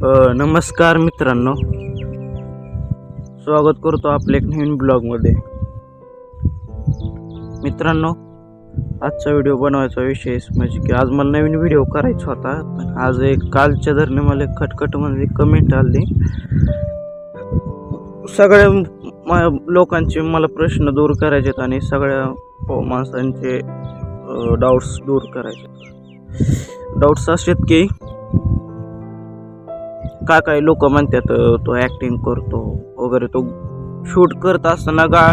नमस्कार मित्रांनो. स्वागत करतो आपल्या एक नवीन ब्लॉगमध्ये. मित्रांनो आजचा व्हिडिओ बनवायचा विषय म्हणजे की आज मला नवीन व्हिडिओ करायचा होता पण आज एक कालच्या धरणे मला खटखटमध्ये कमेंट आली. सगळ्या लोकांचे मला प्रश्न दूर करायचे आहेत आणि सगळ्या हो, माणसांचे डाऊट्स दूर करायचे डाऊट्स असे आहेत की काय काय लोक म्हणतात तो ॲक्टिंग करतो वगैरे तो शूट करत असताना गा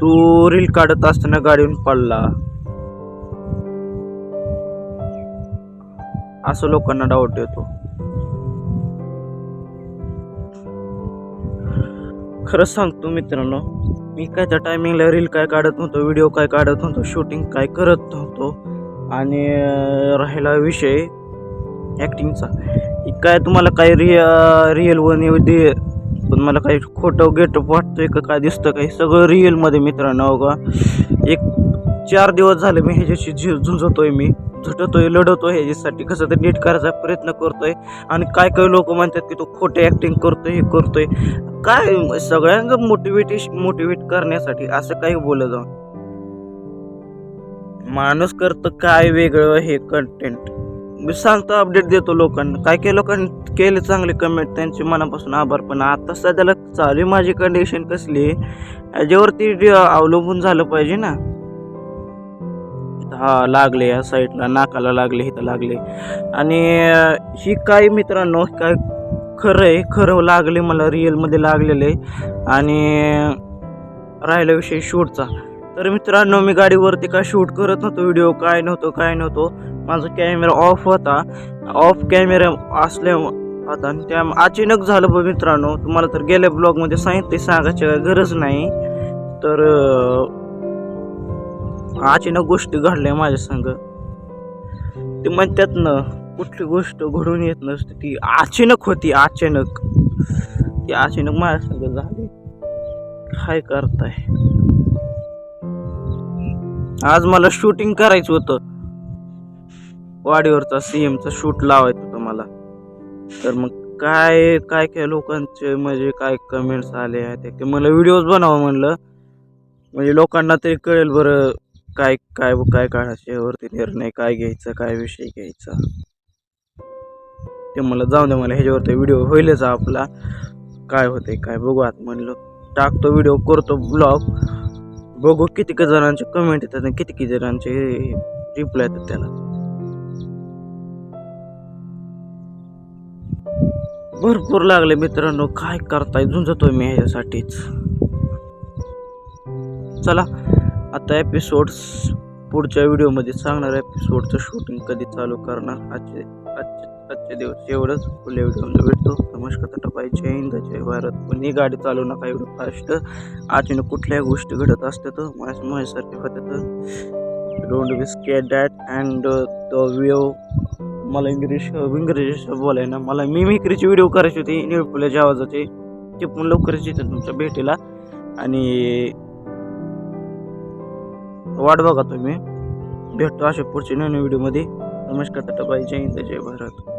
तू रील काढत असताना गाडीहून पडला. असं लोकांना डाऊट येतो. खरंच सांगतो मित्रांनो मी काय त्या टायमिंगला रील काय काढत नव्हतो व्हिडिओ काय काढत नव्हतो शूटिंग काय करत नव्हतो. आणि राहिला विषय ॲक्टिंगचा काय तुम्हाला काय रिया रिअल वन दे पण मला काही खोटं गेटअप आहे का काय दिसतं काही सगळं रिअलमध्ये मित्रांनो हो का. एक चार दिवस झाले मी ह्याच्याशी झि आहे मी. झुटतोय लढतोय ह्याच्यासाठी. कसं तरी नीट करायचा प्रयत्न करतोय. आणि काय काय लोक म्हणतात की तो खोटे ॲक्टिंग करतोय हे करतोय. काय सगळ्यांना मोटिवेटेश मोटिवेट करण्यासाठी असं काही बोलत जाऊन माणूस करतं काय वेगळं हे कंटेंट मी सांगतो अपडेट देतो लोकांना. काय काय लोकांनी केले चांगले कमेंट त्यांचे मनापासून आभार. पण आता सध्याला चालू माझी कंडिशन कसली आहे, याच्यावरती अवलंबून झालं पाहिजे ना. हा लागले या साईडला नाकाला लागले इथं लागले. आणि ही काय मित्रांनो काय खरं आहे खरं लागले मला रिअलमध्ये लागलेलं. आहे आणि राहिला विषय शूटचा. तर मित्रांनो मी गाडीवरती काय शूट करत नव्हतो व्हिडिओ काय नव्हतो काय नव्हतो. माझा कॅमेरा ऑफ होता. ऑफ कॅमेरा असल्या होता. आणि त्या अचानक झालं बघ मित्रांनो तुम्हाला तर गेल्या ब्लॉगमध्ये सांगितले सांगायची गरज नाही. तर अचानक गोष्टी घडल्या माझ्या संग. ते म्हणतात ना कुठली गोष्ट घडून येत नसते ती अचानक होती अचानक. ती अचानक माझ्या संग झाली. काय करताय? आज मला शूटिंग करायचं होतं. वाडीवरचा सीएमचा शूट लावायचं तुम्हाला. मला तर मग काय काय काय लोकांचे म्हणजे काय कमेंट्स आले आहेत? ते मला व्हिडिओज बनवा म्हणलं. म्हणजे लोकांना तरी कळेल बरं काय काय काय काढायच्यावरती निर्णय काय घ्यायचा काय विषय घ्यायचा. ते मला जाऊन दे मला ह्याच्यावरती व्हिडिओ होईलच आपला. काय होते काय बघू आता म्हणलं. टाकतो व्हिडिओ करतो ब्लॉग बघू किती जणांचे कमेंट येतात आणि किती जणांचे रिप्लाय येतात त्याला. भरपूर लागले मित्रांनो. काय करताय? झुंजतोय मी ह्याच्यासाठीच चला आता एपिसोड्स पुढच्या व्हिडिओमध्ये सांगणार एपिसोडचं शूटिंग कधी चालू करणार? आजचे आजचे आजचे दिवस एवढंच. पुढल्या व्हिडिओमध्ये भेटतो. नमस्कार टाटाबाई जय हिंद जय भारत. कोणी गाडी चालू नका एवढं फास्ट आजीनं कुठल्याही गोष्टी घडत असतात माझ्या माझ्यासारखे होतात. Don't be scare that and the view मला इंग्लिश इंग्रजी बोलाय ना मला मिमिक्रीची व्हिडिओ करायची होती निळपुल्याच्या आवाजाचे ते पण लवकरच येतात तुमच्या भेटीला. आणि वाट बघा तुम्ही. भेटतो अशा पुढच्या नवीन व्हिडिओमध्ये. नमस्कार टाटा बाई जय हिंद जय भारत.